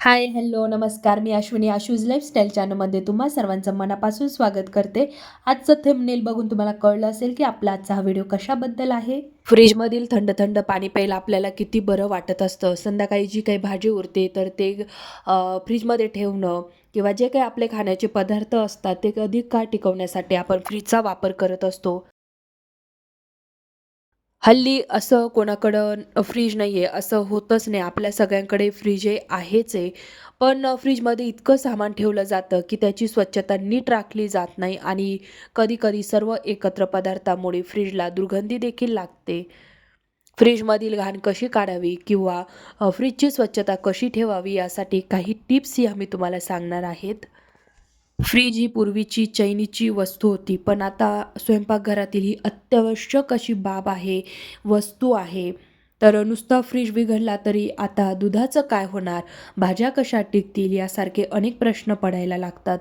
Hi hello नमस्कार. मी Ashwini आशूज lifestyle चॅनलमध्ये तुम्हा सर्वांचं मनापासून स्वागत करते. आजचं थेमनेल बघून तुम्हाला कळलं असेल की आपला आजचा हा व्हिडिओ कशाबद्दल आहे? फ्रीजमधील थंड थंड पाणी प्यायला आपल्याला किती बरं वाटत असतं? संध्याकाळी जी काही भाजी उरते तर ते फ्रीजमध्ये ठेवणं किंवा जे काही आपले खाण्याचे पदार्थ असतात ते अधिक काळ टिकवण्यासाठी आपण फ्रीजचा वापर करत असतो? हल्ली असं कोणाकडं फ्रीज नाही आहे असं होतच नाही. आपल्या सगळ्यांकडे फ्रीज हे आहेच आहे. पण फ्रीजमध्ये इतकं सामान ठेवलं जातं की त्याची स्वच्छता नीट राखली जात नाही आणि कधीकधी सर्व एकत्र पदार्थामुळे फ्रीजला दुर्गंधी देखील लागते. फ्रीजमधील घाण कशी काढावी किंवा फ्रीजची स्वच्छता कशी ठेवावी यासाठी काही टिप्सही आम्ही तुम्हाला सांगणार आहेत. फ्रीज ही पूर्वीची चैनीची वस्तू होती पण आता स्वयंपाकघरातील ही अत्यावश्यक अशी बाब आहे वस्तू आहे. तर नुसता फ्रीज बिघडला तरी आता दुधाचं काय होणार? भाज्या कशा टिकतील? यासारखे अनेक प्रश्न पडायला लागतात.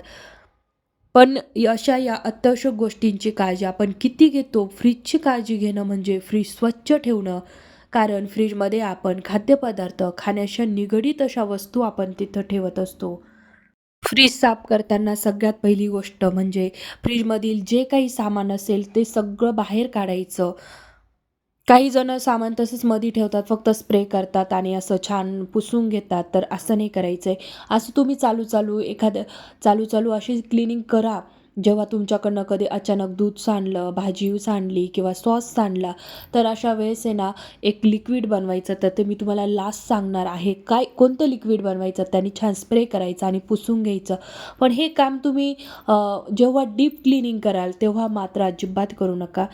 पण अशा या अत्यावश्यक गोष्टींची काळजी आपण किती घेतो? फ्रीजची काळजी घेणं म्हणजे फ्रीज स्वच्छ ठेवणं. कारण फ्रीजमध्ये आपण खाद्यपदार्थ खाण्याच्या निगडीत अशा वस्तू आपण तिथं ठेवत असतो. फ्रीज साफ करताना सगळ्यात पहिली गोष्ट म्हणजे फ्रीजमधील जे काही सामान असेल ते सगळं बाहेर काढायचं. काही जण सामान तसंच मध्ये ठेवतात फक्त स्प्रे करतात आणि असं छान पुसून घेतात तर असं नाही करायचं आहे असं तुम्ही चालू चालू एखादं चालू चालू अशी क्लिनिंग करा. जेव्हा तुमच्याकडनं कधी अचानक दूध सांडलं भाजी सांडली किंवा सॉस सांडला तर अशा वेळेस आहे ना एक लिक्विड बनवायचं. तर ते मी तुम्हाला लास्ट सांगणार आहे. काय कोणतं लिक्विड बनवायचं? त्याने छान स्प्रे करायचं आणि पुसून घ्यायचं. पण हे काम तुम्ही जेव्हा डीप क्लिनिंग कराल तेव्हा मात्र अजिबात करू नका.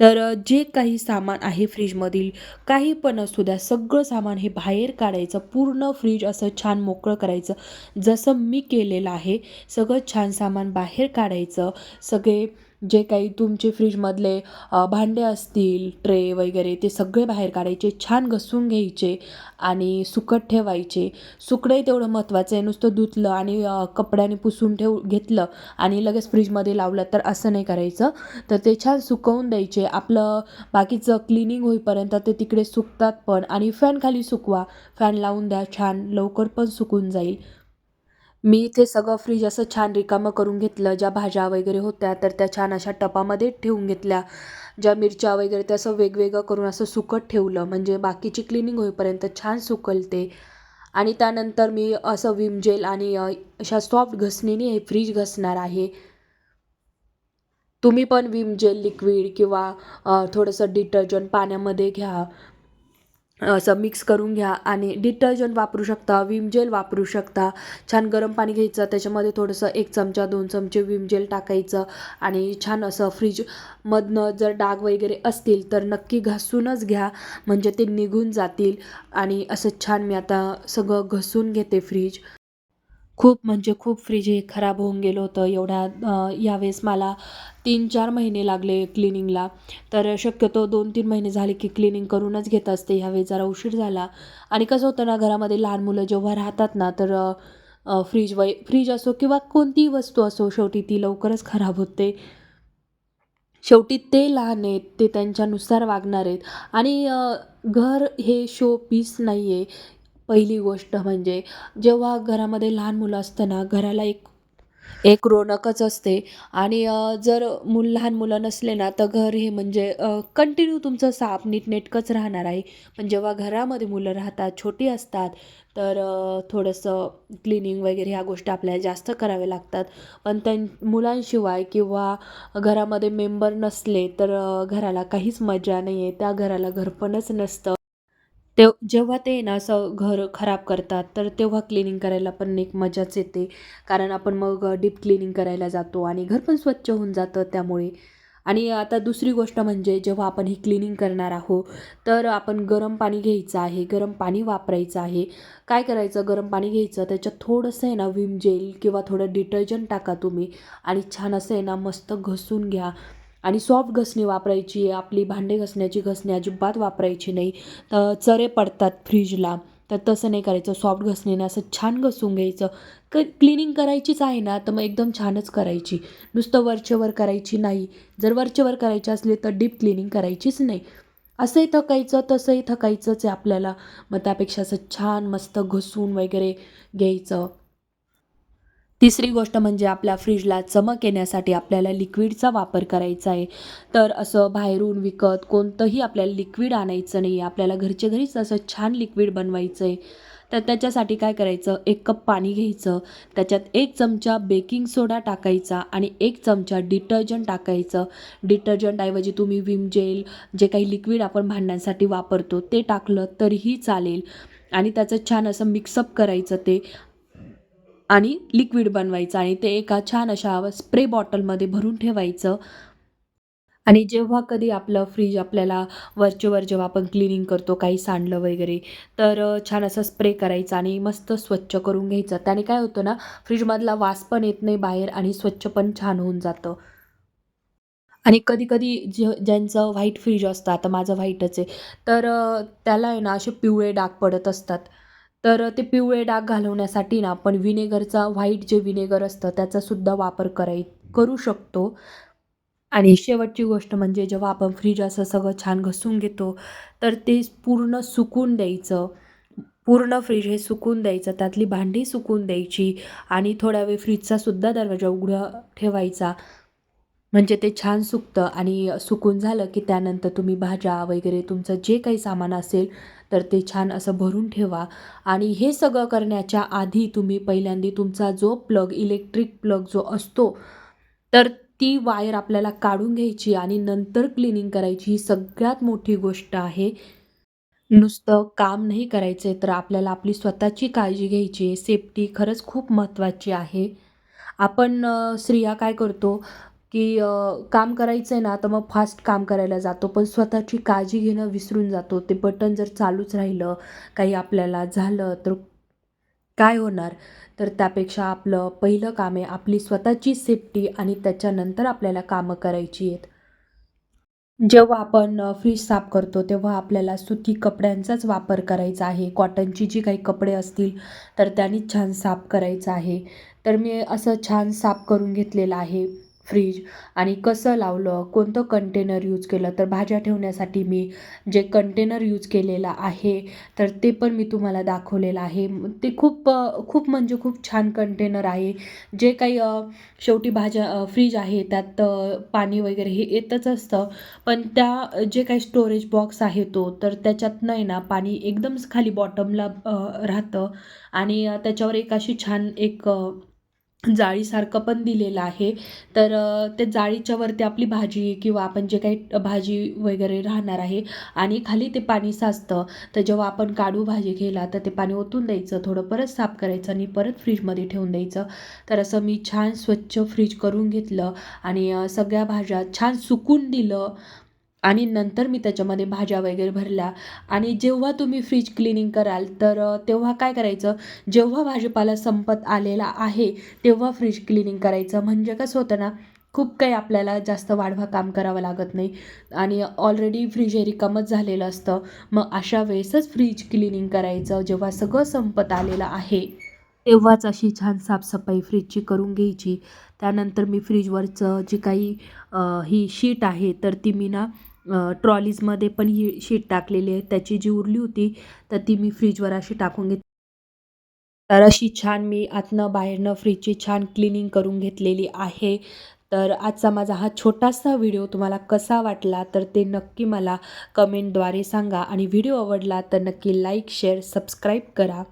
तर जे काही सामान आहे फ्रीजमधील काही पण असू द्या सगळं सामान हे बाहेर काढायचं पूर्ण फ्रीज असं छान मोकळं करायचं. जसं मी केलेलं आहे सगळं छान सामान बाहेर काढायचं सगळे जे काही तुमचे फ्रीजमधले भांडे असतील ट्रे वगैरे ते सगळे बाहेर काढायचे छान घसून घ्यायचे आणि सुकत ठेवायचे. सुकणंही तेवढं महत्त्वाचं आहे. नुसतं धुतलं आणि कपड्याने पुसून ठेव घेतलं आणि लगेच फ्रीजमध्ये लावलं तर असं नाही करायचं. तर ते छान सुकवून द्यायचे. आपलं बाकीचं क्लिनिंग होईपर्यंत ते तिकडे सुकतात पण आणि फॅन खाली सुकवा. फॅन लावून द्या छान लवकर पण सुकून जाईल. मी इथे सगळं फ्रीज असं छान रिकामं करून घेतलं. ज्या भाज्या वगैरे होत्या तर त्या छान अशा टपामध्ये ठेवून घेतल्या. ज्या मिरच्या वगैरे त्या असं वेगवेगळं करून असं सुकत ठेवलं. म्हणजे बाकीची क्लिनिंग होईपर्यंत छान सुकलते. आणि त्यानंतर मी असं विम जेल आणि अशा सॉफ्ट घसणीने हे फ्रीज घसणार आहे. तुम्ही पण विम जेल लिक्विड किंवा थोडंसं डिटर्जंट पाण्यामध्ये घ्या. असं मिक्स करून घ्या आणि डिटर्जंट वापरू शकता विम जेल वापरू शकता. छान गरम पाणी घ्यायचं त्याच्यामध्ये थोडंसं एक चमचा दोन चमचे विम जेल टाकायचं आणि छान असं फ्रीजमधनं जर डाग वगैरे असतील तर नक्की घासूनच घ्या म्हणजे ते निघून जातील. आणि असं छान मी आता सगळं घसून घेते फ्रीज खूप म्हणजे खूप फ्रीज हे खराब होऊन गेलं होतं. एवढ्या यावेळेस मला तीन चार महिने लागले क्लिनिंगला तर शक्यतो दोन तीन महिने झाले की क्लिनिंग करूनच घेत असते. ह्यावेळेस जरा उशीर झाला. आणि कसं होतं ना घरामध्ये लहान मुलं जेव्हा राहतात ना तर फ्रीज वै फ्रीज असो किंवा कोणतीही वस्तू असो शेवटी ती लवकरच खराब होते. शेवटी ते लहान आहेत ते त्यांच्यानुसार वागणार आहेत. आणि घर हे शो पीस नाही आहे पहिली गोष्ट म्हणजे जेव्हा घरामध्ये लहान मुलं असताना घराला एक एक रोनकच असते आणि जर मुल लहान मुलं नसले ना तर घर हे म्हणजे कंटिन्यू तुमचं साफ नीटनेटकंच राहणार आहे. पण जेव्हा घरामध्ये मुलं राहतात छोटी असतात तर थोडंसं क्लिनिंग वगैरे ह्या गोष्टी आपल्याला जास्त कराव्या लागतात. पण त्यां मुलांशिवाय किंवा घरामध्ये मेंबर नसले तर घराला काहीच मजा नाही आहे त्या घराला घरपणच नसतं. तेव जेव्हा ते ना असं घर खराब करतात तर तेव्हा क्लिनिंग करायला पण एक मजाच येते. कारण आपण मग डीप क्लिनिंग करायला जातो आणि घर पण स्वच्छ होऊन जातं त्यामुळे. आणि आता दुसरी गोष्ट म्हणजे जेव्हा आपण ही क्लिनिंग करणार आहो तर आपण गरम पाणी घ्यायचं आहे गरम पाणी वापरायचं आहे. काय करायचं? गरम पाणी घ्यायचं त्याच्यात थोडंसं आहे ना विम जेल किंवा थोडं डिटर्जंट टाका तुम्ही आणि छान असं आहे ना मस्त घसून घ्या. आणि सॉफ्ट घसणी वापरायची आपली भांडे घसण्याची घसणी अजिबात वापरायची नाही. तर चरे पडतात फ्रीजला तर तसं नाही करायचं. सॉफ्ट घसणीने असं छान घसून घ्यायचं. क क्लिनिंग करायचीच आहे ना तर मग एकदम छानच करायची. नुसतं वरचेवर करायची नाही. जर वरचेवर करायची असली तर डीप क्लिनिंग करायचीच नाही. असंही थकायचं तसंही थकायचंच आहे आपल्याला. मग त्यापेक्षा असं छान मस्त घसून वगैरे घ्यायचं. तिसरी गोष्ट म्हणजे आपल्या फ्रीजला चमक येण्यासाठी आपल्याला लिक्विडचा वापर करायचा आहे. तर असं बाहेरून विकत कोणतंही आपल्याला लिक्विड आणायचं नाही. आहे आपल्याला घरच्या घरीच असं छान लिक्विड बनवायचं आहे. तर त्याच्यासाठी काय करायचं? एक कप पाणी घ्यायचं. त्याच्यात एक चमचा बेकिंग सोडा टाकायचा आणि एक चमचा डिटर्जंट टाकायचं. डिटर्जंटऐवजी तुम्ही विम जेल जे काही लिक्विड आपण भांड्यांसाठी वापरतो ते टाकलं तरीही चालेल. आणि त्याचं छान असं मिक्सअप करायचं ते. आणि लिक्विड बनवायचं आणि ते एका छान अशा स्प्रे बॉटलमध्ये भरून ठेवायचं. आणि जेव्हा कधी आपलं फ्रीज आपल्याला वरचेवर जेव्हा आपण क्लिनिंग करतो काही सांडलं वगैरे तर छान असं स्प्रे करायचं आणि मस्त स्वच्छ करून घ्यायचं. त्याने काय होतं ना फ्रीजमधला वास पण येत नाही बाहेर आणि स्वच्छ पण छान होऊन जातं. आणि कधी-कधी जे ज्यांचं व्हाईट फ्रीज असतं, आता माझं व्हाईटच आहे, तर त्याला आहे ना असे पिवळे डाग पडत असतात. तर ते पिवळे डाग घालवण्यासाठी ना आपण विनेगरचा व्हाईट जे विनेगर असतं त्याचासुद्धा वापर कराय करू शकतो. आणि शेवटची गोष्ट म्हणजे जेव्हा आपण फ्रीज असं सगळं छान घसून घेतो, तर ते पूर्ण सुकून द्यायचं. पूर्ण फ्रीज हे सुकून द्यायचं, त्यातली भांडी सुकून द्यायची आणि थोडा वेळ फ्रीजचासुद्धा दरवाजा उघडा ठेवायचा. म्हणजे ते छान सुकतं आणि सुकून झालं की त्यानंतर तुम्ही भाज्या वगैरे तुमचं जे काही सामान असेल तर ते छान असं भरून ठेवा. आणि हे सगळं करण्याच्या आधी तुम्ही पहिल्यांदा तुमचा जो प्लग इलेक्ट्रिक प्लग जो असतो तर ती वायर आपल्याला काढून घ्यायची आणि नंतर क्लिनिंग करायची ही सगळ्यात मोठी गोष्ट आहे. नुसतं काम नाही करायचं आहे तर आपल्याला आपली स्वतःची काळजी घ्यायची आहे. सेफ्टी खरंच खूप महत्त्वाची आहे. आपण स्त्रिया काय करतो की काम करायचं आहे ना तर मग फास्ट काम करायला जातो. पण स्वतःची काळजी घेणं विसरून जातो. ते बटन जर चालूच राहिलं काही आपल्याला झालं तर काय होणार? तर त्यापेक्षा आपलं पहिलं काम आहे आपली स्वतःची सेफ्टी आणि त्याच्यानंतर आपल्याला कामं करायची आहेत. जेव्हा आपण फ्रीज साफ करतो तेव्हा आपल्याला सुती कपड्यांचाच वापर करायचा आहे. कॉटनची जी काही कपडे असतील तर त्यांनी छान साफ करायचं आहे. तर मी असं छान साफ करून घेतलेलं आहे. फ्रीज. आणि कसं लावलं कोणतं कंटेनर यूज केलं तर भाज्या ठेवण्यासाठी मी जे कंटेनर यूज केलेलं आहे तर ते पण मी तुम्हाला दाखवलेलं आहे. ते खूप खूप म्हणजे खूप छान कंटेनर आहे. जे काही शेवटी भाज्या फ्रीज आहे त्यात पाणी वगैरे हे येतच असतं. पण त्या जे काही स्टोरेज बॉक्स आहे तो तर त्याच्यात नाही ना पाणी एकदमच खाली बॉटमला राहतं. आणि त्याच्यावर एक अशी छान एक जाळीसारखं पण दिलेलं आहे. तर त्या जाळीच्या वरती आपली भाजी किंवा आपण जे काही भाजी वगैरे राहणार आहे आणि खाली ते पाणी साचतं. तर जेव्हा आपण काढू भाजी घ्यायला तर ते पाणी ओतून द्यायचं थोडं परत साफ करायचं आणि परत फ्रीजमध्ये ठेवून द्यायचं. तर असं मी छान स्वच्छ फ्रीज करून घेतलं आणि सगळ्या भाज्या छान सुकून दिलं. आणि नंतर मी त्याच्यामध्ये भाज्या वगैरे भरल्या. आणि जेव्हा तुम्ही फ्रीज क्लिनिंग कराल तर तेव्हा काय करायचं? जेव्हा भाजीपाला संपत आलेला आहे तेव्हा फ्रीज क्लिनिंग करायचं. म्हणजे कसं होतं ना खूप काही आपल्याला जास्त वाढवा काम करावं लागत नाही. आणि ऑलरेडी फ्रीज हे रिकामच झालेलं असतं. मग अशा वेळेसच फ्रीज क्लिनिंग करायचं जेव्हा सगळं संपत आलेलं आहे. तेव्हाच अशी छान साफसफाई फ्रीजची करून घ्यायची. त्यानंतर मी फ्रीजवरचं जी काही ही शीट आहे तर ती मी ना ट्रॉलीजमध्ये पण ही शीट टाकलेली आहे. त्याची जी उरली होती तर ती मी फ्रीजवर अशी टाकून घेत तर अशी छान मी आतनं बाहेरनं फ्रीजची छान क्लिनिंग करून घेतलेली आहे. तर आजचा माझा हा छोटासा व्हिडिओ तुम्हाला कसा वाटला तर ते नक्की मला कमेंटद्वारे सांगा. आणि व्हिडिओ आवडला तर नक्की लाईक शेअर सबस्क्राईब करा.